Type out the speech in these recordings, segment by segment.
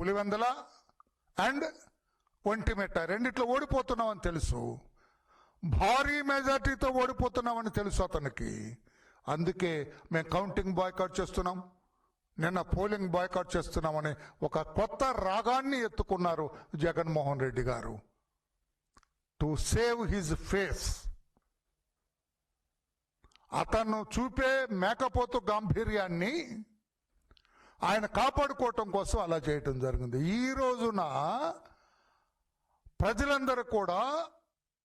Pulivendula and Vontimitta. రెండిట్లో ఓడిపోతున్నామని తెలుసు. భారీ మెజార్టీతో ఓడిపోతున్నామని తెలుసు అతనికి. అందుకే మేము కౌంటింగ్ బాయ్కాట్ చేస్తున్నాం. నిన్న పోలింగ్ బాయ్కాట్ చేస్తున్నామని ఒక కొత్త రాగాన్ని ఎత్తుకున్నారు జగన్మోహన్ రెడ్డి గారు. టు సేవ్ హిజ్ ఫేస్ అతను చూపే మేకపోతు గాంభీర్యాన్ని ఆయన కాపాడుకోవటం కోసం అలా చేయటం జరిగింది. ఈ రోజున ప్రజలందరూ కూడా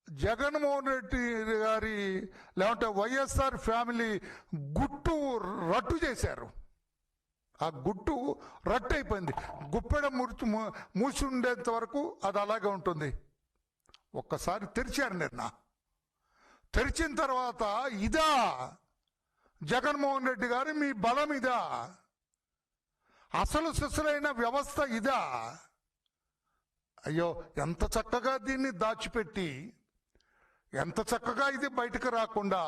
జగన్మోహన్ రెడ్డి గారి లేకుంటే వైఎస్ఆర్ ఫ్యామిలీ గుట్టు రట్టు చేశారు. ఆ గుట్టు రట్టు అయిపోయింది. గుప్పెడ మురిచి మూసి ఉండేంత వరకు అది అలాగే ఉంటుంది. ఒక్కసారి తెరిచారు నిన్న. తెరిచిన తర్వాత ఇదా జగన్మోహన్ రెడ్డి గారు మీ బలం ఇదా? అసలు సిసలైన వ్యవస్థ ఇదా? అయ్యో ఎంత చక్కగా దీన్ని దాచిపెట్టి ఎంత చక్కగా ఇది బయటకు రాకుండా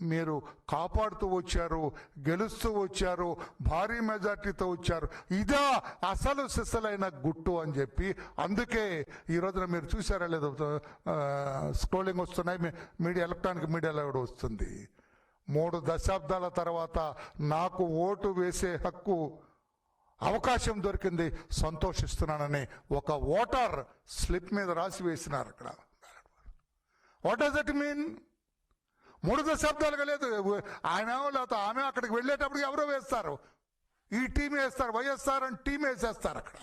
మీరు కాపాడుతూ వచ్చారు గెలుస్తూ వచ్చారు భారీ మెజార్టీతో వచ్చారు. ఇదా అసలు సిసలైన గుట్టు అని చెప్పి అందుకే ఈ రోజున మీరు చూసారా లేదో స్క్రోలింగ్ వస్తున్నాయి మీడియా ఎలక్ట్రానిక్ మీడియాలో కూడా వస్తుంది. మూడు దశాబ్దాల తర్వాత నాకు ఓటు వేసే హక్కు అవకాశం దొరికింది. సంతోషిస్తున్నానని ఒక ఓటర్ స్లిప్ మీద రాసి వేసినారు అక్కడ. వాట్ డస్ దట్ మీన్ మూడు దశాబ్దాలుగా లేదు. ఆయన లేకపోతే ఆమె అక్కడికి వెళ్ళేటప్పుడు ఎవరో వేస్తారు. ఈ టీం వేస్తారు. వైఎస్ఆర్ అని టీం వేసేస్తారు అక్కడ.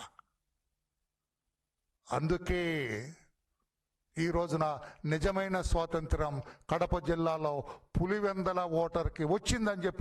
అందుకే ఈ రోజున నిజమైన స్వాతంత్రం కడప జిల్లాలో పులివెందల ఓటర్కి వచ్చిందని చెప్పి